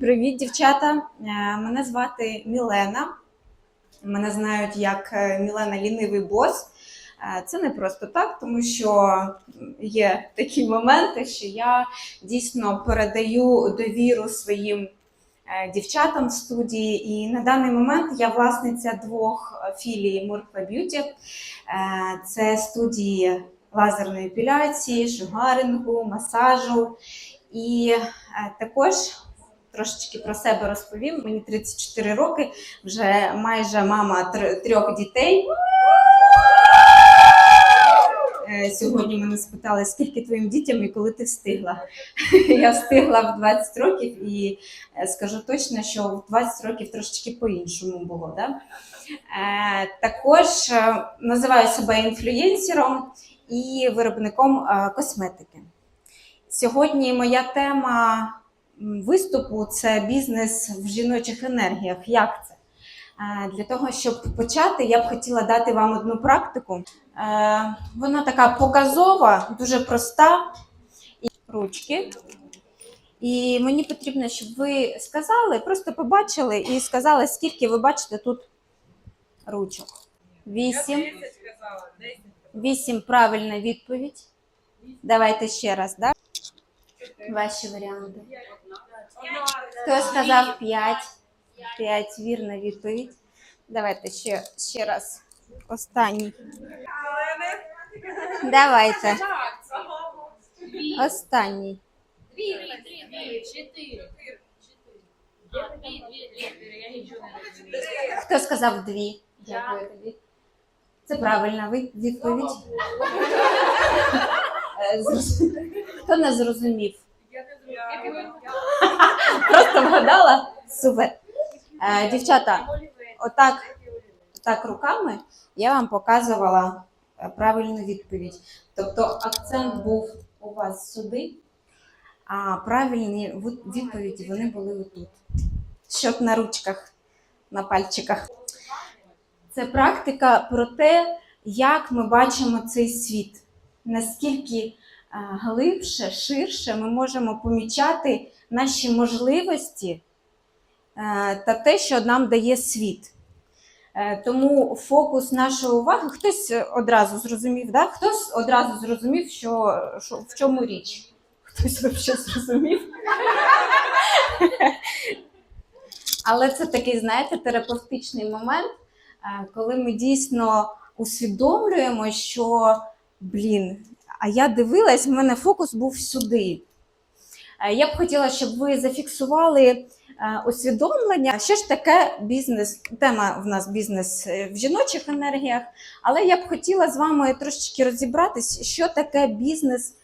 Привіт, дівчата! Е, Мене звати Мілена. Мене знають як е, Мілена Лінивий бос. Е, Це не просто так, тому що є такі моменти, що я дійсно передаю довіру своїм дівчатам в студії. І на даний момент я власниця двох філій Мурква Б'юті. Це студії лазерної епіляції, шугарингу, масажу. І е, також трошечки про себе розповім. Мені 34 роки, вже майже мама трьох дітей. Е, Сьогодні мене спитали, скільки твоїм дітям і коли ти встигла. Я встигла в 20 років і е, скажу точно, що в 20 років трошечки по-іншому було. Да? Також називаю себе інфлюєнсером і виробником е, косметики. Сьогодні моя тема виступу це бізнес в жіночих енергіях. Як це? Е, Для того, щоб почати, я б хотіла дати вам одну практику. Е, Вона така показова, дуже проста. І ручки. І мені потрібно, щоб ви сказали, просто побачили і сказали, скільки ви бачите тут ручок. Вісім. Вісім правильна відповідь. Давайте ще раз, да? Ваші варіанти. Хто сказав 5? 5, вірна відповідь. Давайте ще, ще раз. Останній. Давайте. Останній. Хто сказав дві? Дякую. Це правильна відповідь. Хто не зрозумів? Просто вгадала? Супер. Е, дівчата, отак, отак руками я вам показувала е, правильну відповідь. Тобто акцент був у вас сюди, а правильні відповіді вони були отут. Щоб на ручках, на пальчиках. Це практика про те, як ми бачимо цей світ, наскільки е, глибше, ширше ми можемо помічати наші можливості е, та те, що нам дає світ. Е, Тому фокус нашої уваги, хтось одразу зрозумів, да? хтось одразу зрозумів, що, що в чому річ. Хтось взагалі зрозумів. Але це такий, знаєте, терапевтичний момент, коли ми дійсно усвідомлюємо, що, блін, а я дивилась, в мене фокус був сюди. Е, Я б хотіла, щоб ви зафіксували е, усвідомлення, що ж таке бізнес. Тема в нас бізнес е, в жіночих енергіях, але я б хотіла з вами трошечки розібратись, що таке бізнес.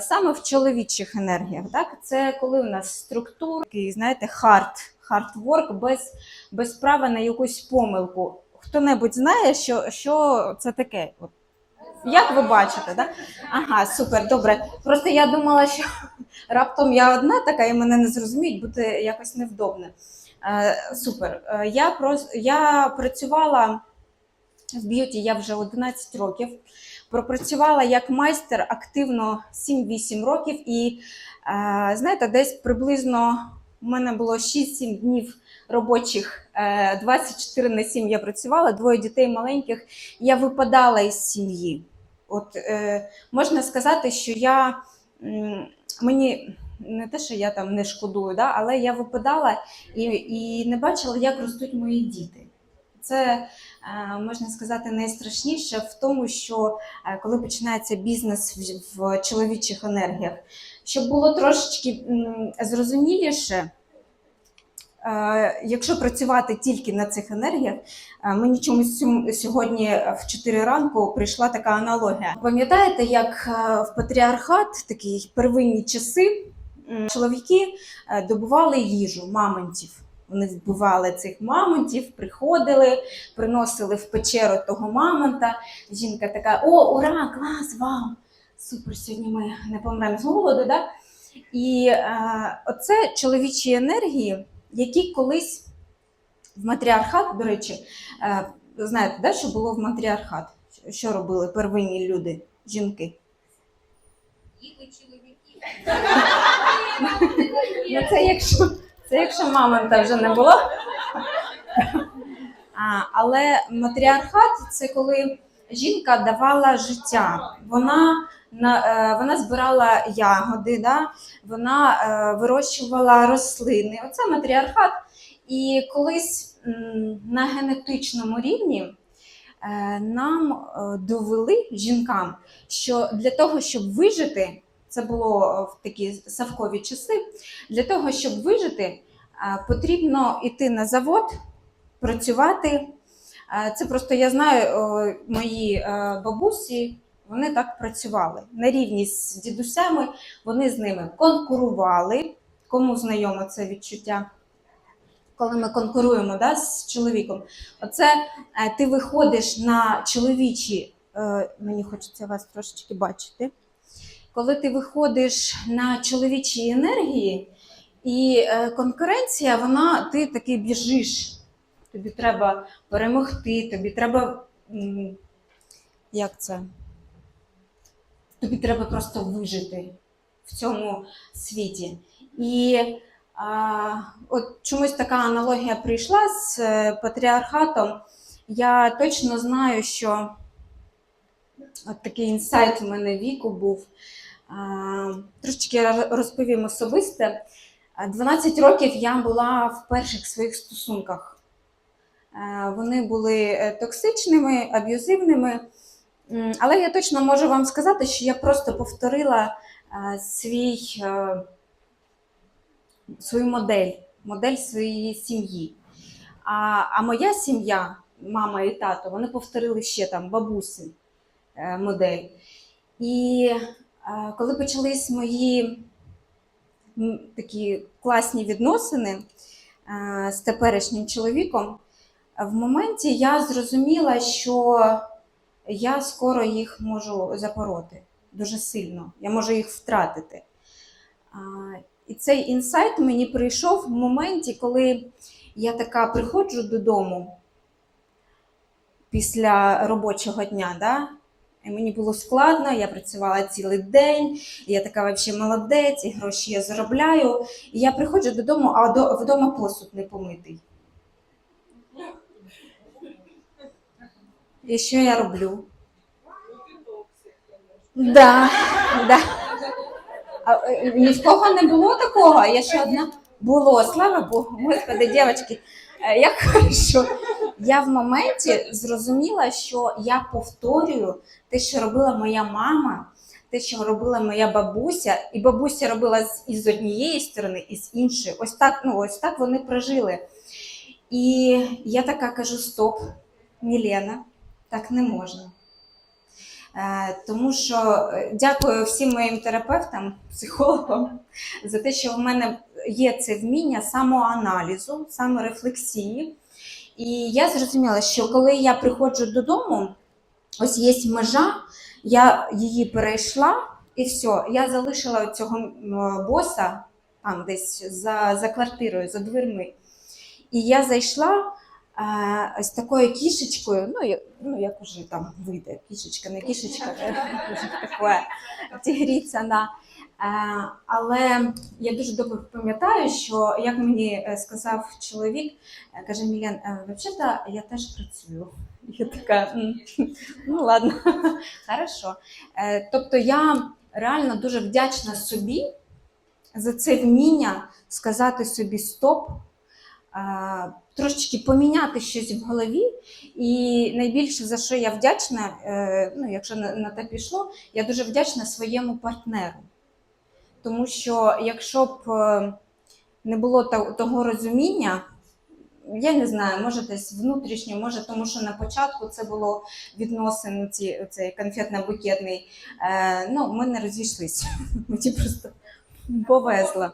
Саме в чоловічих енергіях, так це коли у нас структура, такий, знаєте, хард, хардворк без, без права на якусь помилку. Хто-небудь знає, що, що це таке? От. Як ви бачите, так? Ага, супер, добре. Просто я думала, що раптом я одна така і мене не зрозуміють, буде якось невдобно. Е, супер. Е, я, прос- я працювала в б'юті я вже 11 років. Пропрацювала як майстер активно 7-8 років, і е, знаєте, десь приблизно у мене було 6-7 днів робочих, е, 24 на 7 я працювала, двоє дітей маленьких. Я випадала із сім'ї. От е, можна сказати, що я мені не те, що я там не шкодую, да, але я випадала і, і не бачила, як ростуть мої діти. Це е, можна сказати найстрашніше в тому, що е, коли починається бізнес в, чоловічих енергіях, щоб було трошечки зрозуміліше. е, Якщо працювати тільки на цих енергіях, е, мені чомусь сьогодні в 4 ранку прийшла така аналогія. Пам'ятаєте, як е, в патріархат, такі первинні часи, чоловіки е, добували їжу мамонтів. Вони вбивали цих мамонтів, приходили, приносили в печеру того мамонта. Жінка така: о, ура, клас, вау! Супер, сьогодні ми не помремо з голоду. Да? І е, оце чоловічі енергії, які колись в матріархат, до речі, е, знаєте, да, що було в матріархат? Що робили первинні люди, жінки? діти чоловіки. Ну, це якщо, це якщо мамонта вже не було. А, але матріархат це коли жінка давала життя. Вона, на, е, вона збирала ягоди, да? вона е, вирощувала рослини. Оце матріархат. І колись м, на генетичному рівні е, нам е, довели жінкам, що для того, щоб вижити, це було е, в такі савкові часи, для того, щоб вижити, е, потрібно йти на завод, працювати. Е, Це просто я знаю, мої бабусі, вони так працювали. На рівні з дідусями вони з ними конкурували. Кому знайомо це відчуття? Коли ми конкуруємо да, з чоловіком, оце ти виходиш на чоловічі, мені хочеться вас трошечки бачити. Коли ти виходиш на чоловічі енергії, і е, конкуренція, вона ти такий біжиш. Тобі треба перемогти, тобі треба. Як це? Тобі треба просто вижити в цьому світі. І а, от чомусь така аналогія прийшла з е, патріархатом. Я точно знаю, що от такий інсайт у мене віку був. Трошечки розповім особисте. 12 років я була в перших своїх стосунках. Вони були е, токсичними, аб'юзивними. Але я точно можу вам сказати, що я просто повторила е, свій, е, свою модель, модель своєї сім'ї. А, а моя сім'я, мама і тато, вони повторили ще там бабуси модель. І коли почались мої такі класні відносини з теперішнім чоловіком, в моменті я зрозуміла, що я скоро їх можу запороти дуже сильно. Я можу їх втратити. І цей інсайт мені прийшов в моменті, коли я така приходжу додому після робочого дня. Да? Мені було складно, я працювала цілий день, я така взагалі молодець, і гроші я заробляю. І я приходжу додому, а до- вдома посуд не помитий. І що я роблю? Да, да. А, е, ні в кого не було такого. Я ще одна було, слава Богу, господи, дівчатки, е, як хорошо. Я в моменті зрозуміла, що я повторюю те, що робила моя мама, те, що робила моя бабуся, і бабуся робила із однієї сторони, і з іншої. Ось так, ну ось так вони прожили. І я така кажу: стоп, Мілена, так не можна. Е, Тому що е, дякую всім моїм терапевтам, психологам за те, що в мене є це вміння самоаналізу, саморефлексії. І я зрозуміла, що коли я приходжу додому, ось є межа, я її перейшла, і все, я залишила цього боса там десь за, за квартирою, за дверми. І я зайшла е, ось такою кішечкою, ну, я- ну як уже там вийде, кішечка, не кішечка, да. Е, але я дуже добре пам'ятаю, що як мені е, сказав чоловік, е, каже Мілен, е, взагалі я теж працюю. Я така, ну ладно, хорошо. Е, Тобто я реально дуже вдячна собі за це вміння сказати собі стоп, е, трошечки поміняти щось в голові. І найбільше за що я вдячна, е, ну якщо на те пішло, я дуже вдячна своєму партнеру. Тому що якщо б е, не було того розуміння, я не знаю, може десь внутрішньо, може, тому що на початку це було відносин, ці, цей конфетно-букетний. Е, ну, ми не розійшлися. Мені просто повезло.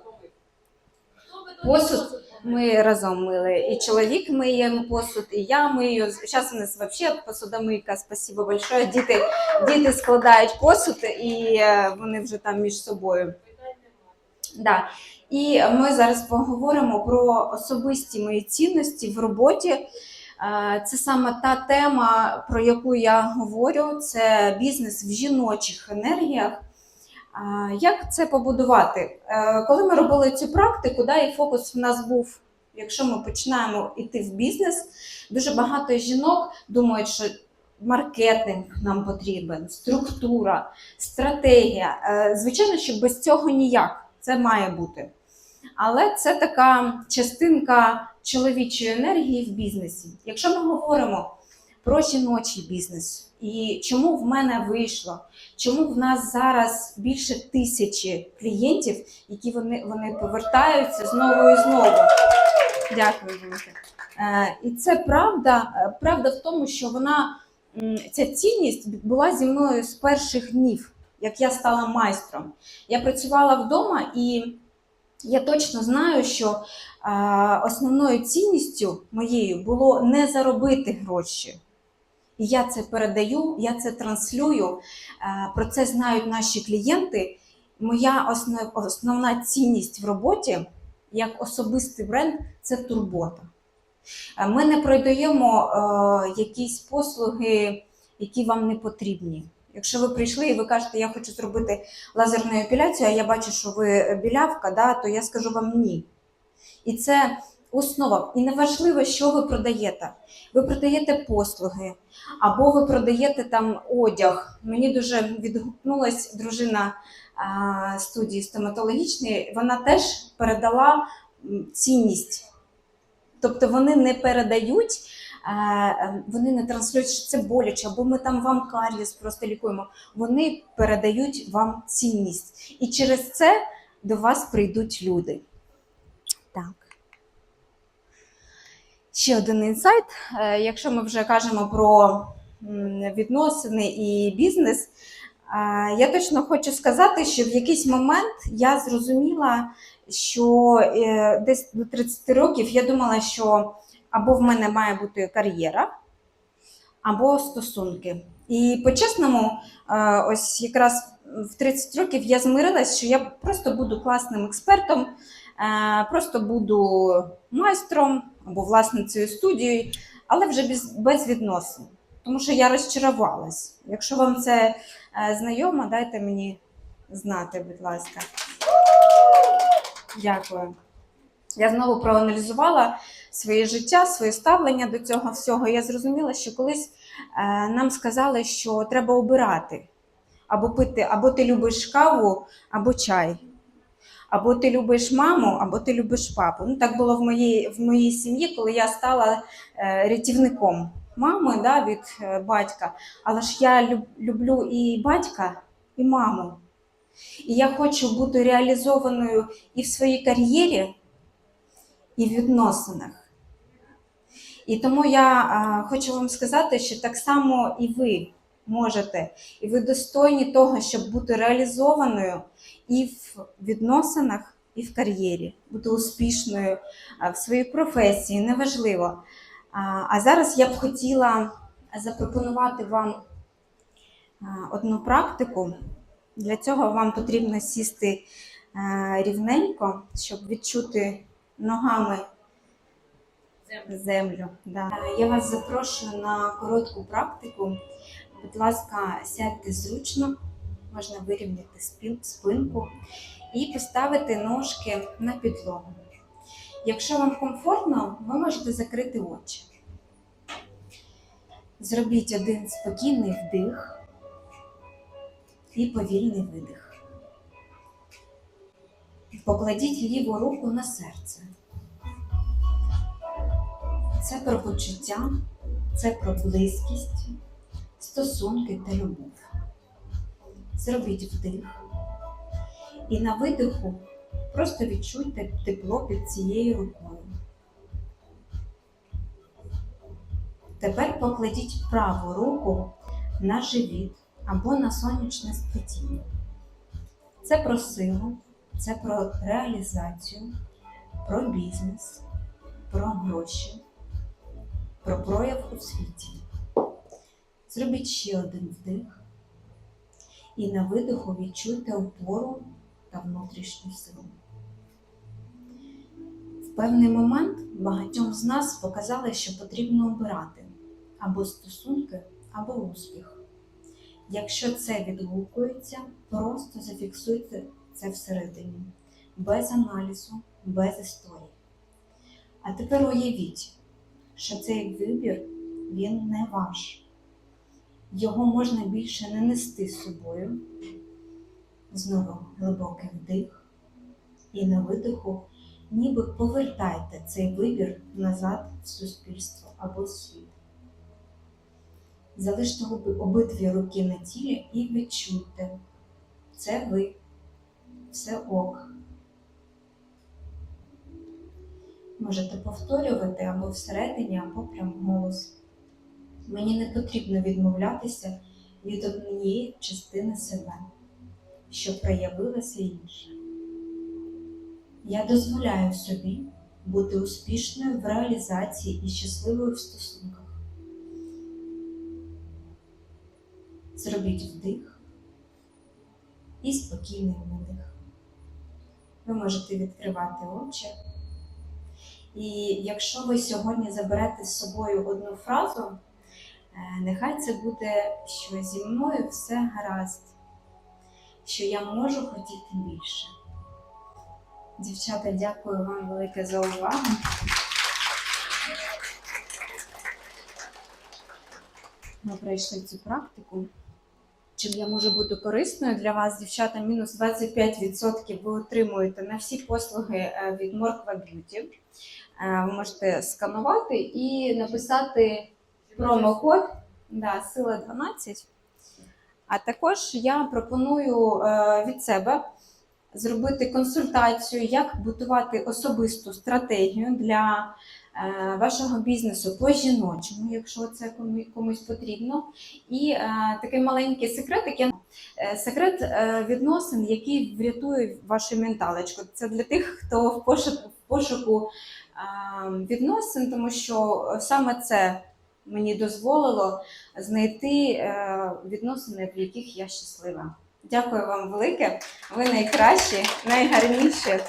Посуд ми разом мили. І чоловік миє посуд, і я мию. Зараз у нас взагалі посудомийка, спасибо большое. Діти, діти складають посуд, і е, вони вже там між собою. Да. І ми зараз поговоримо про особисті мої цінності в роботі. Е, Це саме та тема, про яку я говорю. Це бізнес в жіночих енергіях. Як це побудувати? Е, Коли ми робили цю практику, да, і фокус в нас був, якщо ми починаємо йти в бізнес, дуже багато жінок думають, що маркетинг нам потрібен, структура, стратегія. Е, Звичайно, що без цього ніяк. Це має бути. Але це така частинка чоловічої енергії в бізнесі. Якщо ми говоримо про жіночий бізнес і чому в мене вийшло, чому в нас зараз більше тисячі клієнтів, які вони, вони повертаються знову і знову. Дякую, велике. Е, і це правда. Е, Правда в тому, що вона ця цінність була зі мною з перших днів, як я стала майстром. Я працювала вдома і я точно знаю, що е, основною цінністю моєю було не заробити гроші. І я це передаю, я це транслюю. е, Про це знають наші клієнти. Моя основ, основна цінність в роботі як особистий бренд це турбота. Е, Ми не продаємо якісь послуги, які вам не потрібні. Якщо ви прийшли і ви кажете, я хочу зробити лазерну епіляцію, а я бачу, що ви білявка, да, то я скажу вам ні. І це основа. І неважливо, що ви продаєте. Ви продаєте послуги, або ви продаєте там одяг. Мені дуже відгукнулась дружина а, студії стоматологічної, вона теж передала цінність. Тобто вони не передають, вони не транслюють, що це боляче, або ми там вам карієс просто лікуємо. Вони передають вам цінність. І через це до вас прийдуть люди. Так. Ще один інсайт. Е, Якщо ми вже кажемо про відносини і бізнес, е, я точно хочу сказати, що в якийсь момент я зрозуміла, що е, десь до 30 років я думала, що або в мене має бути кар'єра, або стосунки. І по-чесному, е, ось якраз в 30 років я змирилась, що я просто буду класним експертом, е, просто буду майстром або власницею студії, але вже без, без відносин. Тому що я розчарувалась. Якщо вам це е, знайомо, дайте мені знати, будь ласка. Дякую. Я знову проаналізувала своє життя, своє ставлення до цього всього. Я зрозуміла, що колись е, нам сказали, що треба обирати або пити, або ти любиш каву, або чай. Або ти любиш маму, або ти любиш папу. Ну, так було в моїй, в моїй сім'ї, коли я стала е, рятівником мами да, від е, батька. Але ж я люб, люблю і батька, і маму. І я хочу бути реалізованою і в своїй кар'єрі, і в відносинах. І тому я а, хочу вам сказати, що так само і ви можете, і ви достойні того, щоб бути реалізованою і в відносинах, і в кар'єрі, бути успішною а, в своїй професії, неважливо. А, а зараз я б хотіла запропонувати вам а, одну практику. Для цього вам потрібно сісти е, рівненько, щоб відчути ногами Землю. землю. Да. Я вас запрошую на коротку практику. Будь ласка, сядьте зручно, можна вирівняти спинку і поставити ножки на підлогу. Якщо вам комфортно, ви можете закрити очі. Зробіть один спокійний вдих і повільний видих. Покладіть ліву руку на серце. Це про почуття, це про близькість, стосунки та любов. Зробіть вдих. І на видиху просто відчуйте тепло під цією рукою. Тепер покладіть праву руку на живіт або на сонячне сплетіння. Це про силу, це про реалізацію, про бізнес, про гроші, про прояв у світі. Зробіть ще один вдих і на видиху відчуйте опору та внутрішню силу. В певний момент багатьом з нас показали, що потрібно обирати або стосунки, або успіх. Якщо це відгукується, просто зафіксуйте це всередині, без аналізу, без історії. А тепер уявіть, що цей вибір він не ваш. Його можна більше не нести з собою. Знову глибокий вдих і на видиху, ніби повертайте цей вибір назад в суспільство або в світ. Залиште обидві руки на тілі і відчуйте. Це ви, все ок. Можете повторювати або всередині, або прям голос. Мені не потрібно відмовлятися від однієї частини себе, що проявилася інша. Я дозволяю собі бути успішною в реалізації і щасливою в стосунках. Зробіть вдих і спокійний видих. Ви можете відкривати очі. І якщо ви сьогодні заберете з собою одну фразу, е, нехай це буде, що зі мною все гаразд, що я можу хотіти більше. Дівчата, дякую вам велике за увагу. Ми пройшли цю практику. Чим я можу бути корисною для вас, дівчата, мінус 25% ви отримуєте на всі послуги е, від Морква Б'юті. Е, Ви можете сканувати і написати промокод да, сила 12. А також я пропоную е, від себе зробити консультацію, як будувати особисту стратегію для вашого бізнесу по жіночому, якщо це комусь потрібно. І е, такий маленький секретик. Я е, секрет е, відносин, який врятує вашу менталочку. Це для тих, хто в пошуку, в пошуку е, відносин, тому що саме це мені дозволило знайти е, відносини, в яких я щаслива. Дякую вам велике. Ви найкращі, найгарніші.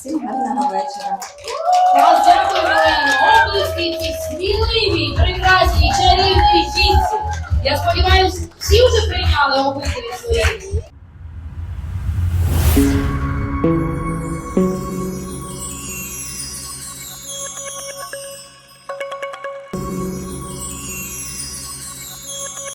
Всім гарного вечора. Вас дякую, Олено. Оплески ці сміливі, прекрасній, чарівні жінці. Я сподіваюся, всі вже прийняли обидві свої.